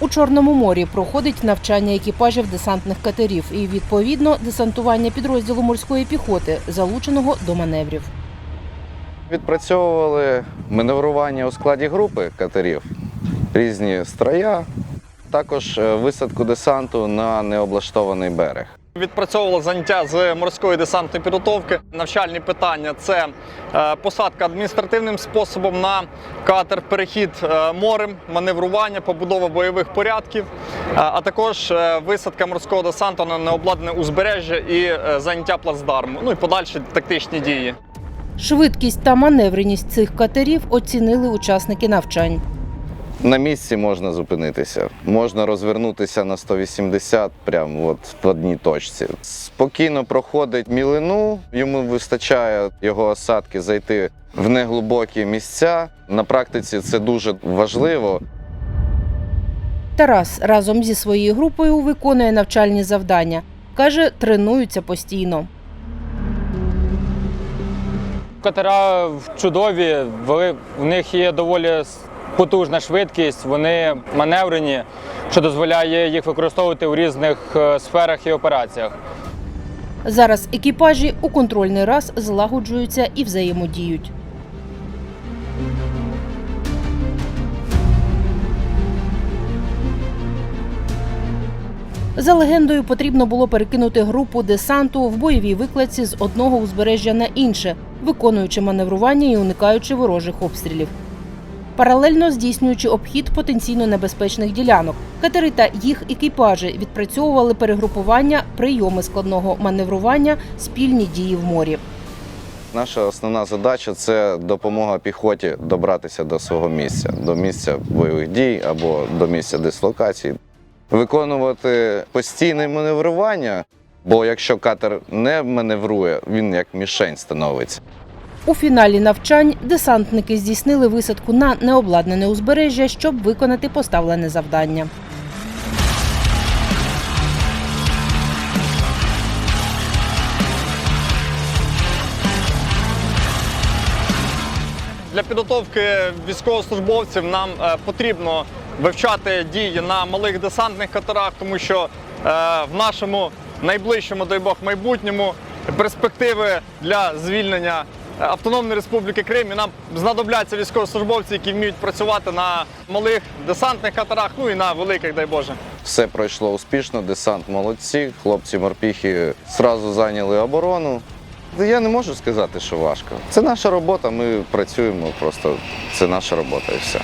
У Чорному морі проходить навчання екіпажів десантних катерів і відповідно десантування підрозділу морської піхоти, залученого до маневрів. Відпрацьовували маневрування у складі групи катерів, різні строя, також е, висадку десанту на необлаштований берег. Відпрацьовували заняття з морської десантної підготовки. Навчальні питання це е, посадка адміністративним способом на катер, перехід е, морем, маневрування, побудова бойових порядків, е, а також висадка морського десанту на необладнане узбережжя і заняття плацдарму. Ну і подальші тактичні дії. Швидкість та маневреність цих катерів оцінили учасники навчань. На місці можна зупинитися, можна розвернутися на 180 прямо от в одній точці. Спокійно проходить мілину, йому вистачає його осадки зайти в неглибокі місця. На практиці це дуже важливо. Тарас разом зі своєю групою виконує навчальні завдання. Каже, тренуються постійно. Катера чудові, в них є доволі потужна швидкість, вони маневрені, що дозволяє їх використовувати у різних е, сферах і операціях. Зараз екіпажі у контрольний раз злагоджуються і взаємодіють. За легендою, потрібно було перекинути групу десанту в бойовій викладці з одного узбережжя на інше, виконуючи маневрування і уникаючи ворожих обстрілів. Паралельно здійснюючи обхід потенційно небезпечних ділянок, катери та їх екіпажі відпрацьовували перегрупування, прийоми складного маневрування, спільні дії в морі. Наша основна задача це допомога піхоті добратися до свого місця, до місця бойових дій або до місця дислокації. Виконувати постійне маневрування, бо якщо катер не маневрує, він як мішень становиться. У фіналі навчань десантники здійснили висадку на необладнане узбережжя, щоб виконати поставлене завдання. Для підготовки військовослужбовців нам е, потрібно вивчати дії на малих десантних катерах, тому що е, в нашому найближчому, дай Бог, майбутньому перспективи для звільнення Автономної Республіки Крим і нам знадобляться військовослужбовці, які вміють працювати на малих десантних катерах, ну і на великих, дай Боже. Все пройшло успішно, десант молодці, хлопці морпіхи зразу зайняли оборону. Я не можу сказати, що важко. Це наша робота, ми працюємо, просто це наша робота і все.